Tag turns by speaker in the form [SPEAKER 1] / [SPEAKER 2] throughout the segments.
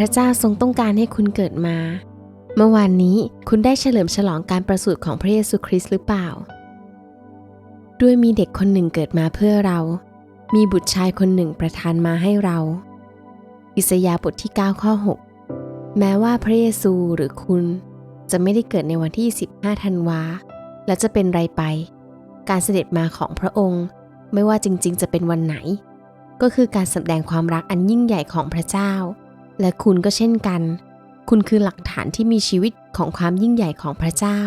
[SPEAKER 1] พระเจ้าทรงต้องการให้คุณเกิดมา เมื่อวานนี้คุณได้เฉลิมฉลองการประสูติของพระเยซูคริสต์หรือเปล่า ด้วยมีเด็กคนหนึ่งเกิดมาเพื่อเรา มีบุตรชายคนหนึ่งประทานมาให้เรา อิสยาห์บทที่ 9 ข้อ 6 แม้ว่าพระเยซูหรือคุณ จะไม่ได้เกิดในวันที่ 15 ธันวา และจะเป็นไรไป การเสด็จมาของพระองค์ ไม่ว่าจริงๆ จะเป็นวันไหน ก็คือการแสดงความรักอันยิ่งใหญ่ของพระเจ้า และคุณก็เช่นกัน คุณคือหลักฐานที่มีชีวิตของความยิ่งใหญ่ของพระเจ้า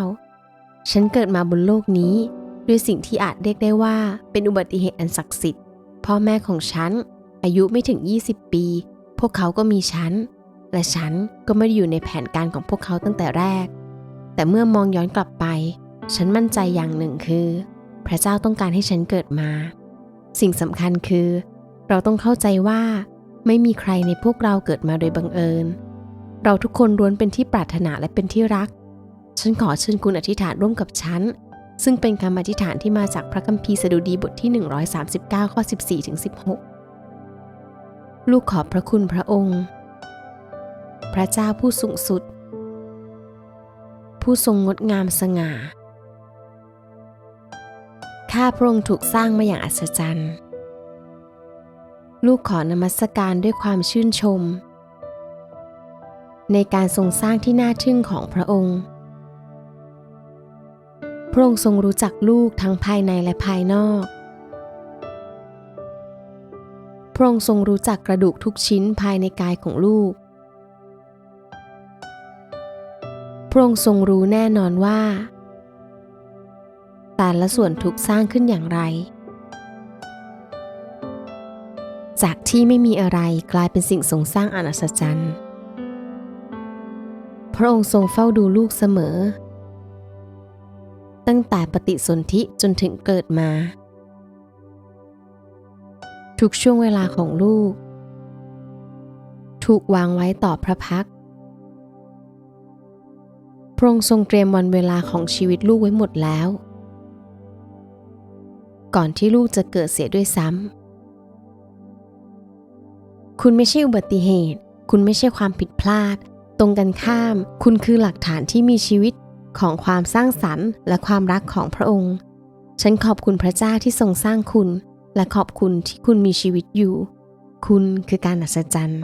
[SPEAKER 1] ฉันเกิดมาบนโลกนี้ ด้วยสิ่งที่อาจเรียกได้ว่าเป็นอุบัติเหตุอันศักดิ์สิทธิ์ พ่อแม่ของฉัน อายุไม่ถึง 20 ปี พวกเขาก็มีฉัน และฉันก็ไม่ได้อยู่ในแผนการของพวกเขาตั้งแต่แรก แต่เมื่อมองย้อนกลับไป ฉันมั่นใจอย่างหนึ่งคือ พระเจ้าต้องการให้ฉันเกิดมา สิ่งสำคัญคือ เราต้องเข้าใจว่า ไม่มีใครในพวกเราเกิดมาโดยบังเอิญ เราทุกคนล้วนเป็นที่ปรารถนาและเป็นที่รัก ฉันขอเชิญคุณอธิษฐานร่วมกับฉัน ซึ่งเป็นคำอธิษฐานที่มาจากพระคัมภีร์สดุดีบทที่ 139 ข้อ 14ถึง16 ลูกขอบพระคุณพระองค์ พระเจ้าผู้สูงสุด ผู้ทรงงดงามสง่า ข้าพระองค์ถูกสร้างมาอย่างอัศจรรย์ ลูกขอนมัสการด้วยความชื่นชม ในการทรงสร้างที่น่าทึ่งของพระองค์ พระองค์ทรงรู้จักลูกทั้งภายในและภายนอก พระองค์ทรงรู้จักกระดูกทุกชิ้นภายในกายของลูก พระองค์ทรงรู้แน่นอนว่า แต่ละส่วนถูกสร้างขึ้นอย่างไร จากที่ไม่มีอะไรกลายเป็นสิ่งทรงสร้างอันอัศจรรย์ พระองค์ทรงเฝ้าดูลูกเสมอ ตั้งแต่ปฏิสนธิจนถึงเกิดมา ทุกช่วงเวลาของลูก ถูกวางไว้ต่อพระพัก พระองค์ทรงเตรียมวันเวลาของชีวิตลูกไว้หมดแล้ว ก่อนที่ลูกจะเกิดเสียด้วยซ้ำ คุณไม่ใช่อุบัติเหตุ คุณไม่ใช่ความผิดพลาด ตรงกันข้าม คุณคือหลักฐานที่มีชีวิตของความสร้างสรรค์และความรักของพระองค์ ฉันขอบคุณพระเจ้าที่ทรงสร้างคุณ และขอบคุณที่คุณมีชีวิตอยู่ คุณคือการอัศจรรย์